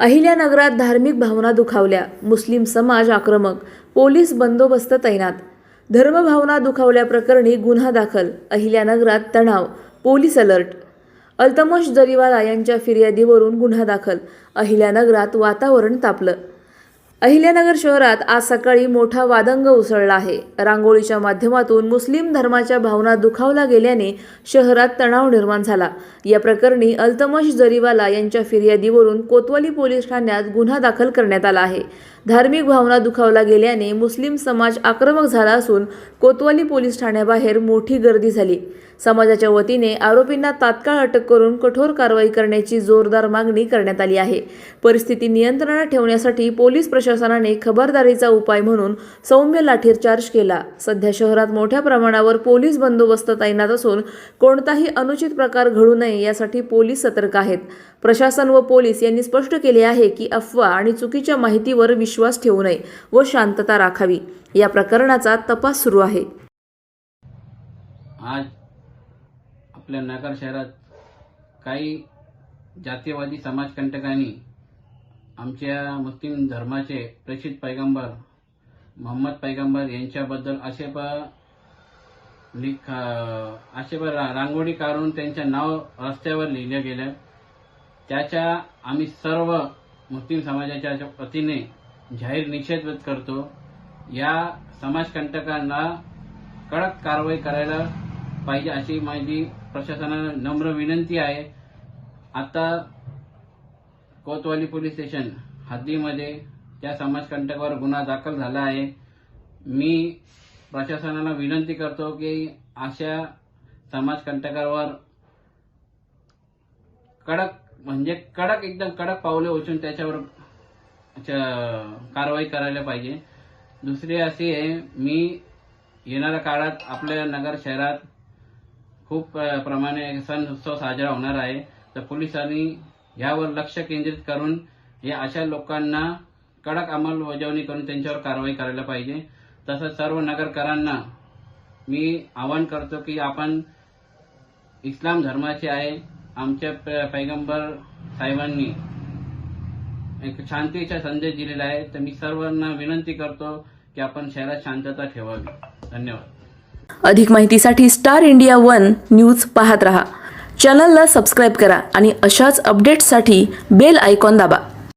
अहिल्यानगरात धार्मिक भावना दुखावल्या. मुस्लिम समाज आक्रमक. पोलीस बंदोबस्त तैनात. धर्मभावना दुखावल्याप्रकरणी गुन्हा दाखल. अहिल्यानगरात तणाव. Police alert. अल्तमश जरीवाला यांच्या फिर्यादीवरून गुन्हा दाखल. अहिल्यानगरात वातावरण तापलं. अहिल्यानगर शहरात आज सकाळी मोठा वादंग उसळला आहे. रांगोळीच्या माध्यमातून मुस्लिम धर्माच्या भावना दुखावला गेल्याने शहरात तणाव निर्माण झाला. या प्रकरणी अल्तमश जरीवाला यांच्या फिर्यादीवरून कोतवाली पोलीस ठाण्यात गुन्हा दाखल करण्यात आला आहे. धार्मिक भावना दुखावला गेल्याने मुस्लिम समाज आक्रमक झाला असून कोतवाली पोलीस ठाण्याबाहेर मोठी गर्दी झाली. समाजाच्या वतीने आरोपींना तात्काळ अटक करून कठोर कारवाई करण्याची जोरदार मागणी करण्यात आली आहे. परिस्थिती नियंत्रणात ठेवण्यासाठी पोलीस प्रशासनाने खबरदारीचा उपाय म्हणून सौम्य लाठीचार्ज केला. सध्या शहरात मोठ्या प्रमाणावर पोलीस बंदोबस्त तैनात असून कोणताही अनुचित प्रकार घडू नये यासाठी पोलीस सतर्क आहेत. प्रशासन व पोलीस यांनी स्पष्ट केले आहे की अफवा आणि चुकीच्या माहितीवर विश्वास ठेवू नये व शांतता राखावी. या प्रकरणाचा तपास सुरू आहे. आज आपल्या नगर शहरात काही जातीयवादी समाजकंटकांनी आमच्या मुस्लिम धर्माचे प्रेषित पैगंबर मोहम्मद पैगंबर यांच्याबद्दल असे प लिख असे रांगोळी काढून त्यांचं नाव रस्त्यावर लिहिलं गेलं त्याच्या आम्ही सर्व मुस्लिम समाजाच्या वतीने जाहीर निषेध व्यक्त करतो. या समाजकंटकांना कडक कारवाई करायला पाहिजे अशी माझी प्रशासनाला नम्र विनंती आहे. आता कोतवाली पोलीस स्टेशन हद्दीमध्ये त्या समाजकंटकावर गुन्हा दाखल झाला आहे. मी प्रशासनाला विनंती करतो की अशा समाजकंटकावर कडक म्हणजे कडक एकदम कडक पावले उचलून त्याच्यावर कारवाई करायला पाहिजे. दुसरी अशी आहे मी येणाऱ्या काळात आपल्या नगर शहरात खूप प्रमाणे सण उत्सव साजरा होणार आहे. तर पोलिसांनी यावर लक्ष केंद्रित करून या अशा लोकांना कडक अंमलबजावणी करून त्यांच्यावर कारवाई करायला पाहिजे. तसंच सर्व नगरकरांना मी आवाहन करतो की आपण इस्लाम धर्माचे आहे. आमच्या पैगंबर साहेबांनी एक शांतीचा संदेश दिलेला आहे. तर मी सर्वांना विनंती करतो की आपण शहरात शांतता ठेवावी. धन्यवाद. अधिक माहितीसाठी स्टार इंडिया वन न्यूज पाहत रहा. चॅनलला सबस्क्राईब करा आणि अशाच अपडेट्ससाठी बेल आयकॉन दाबा.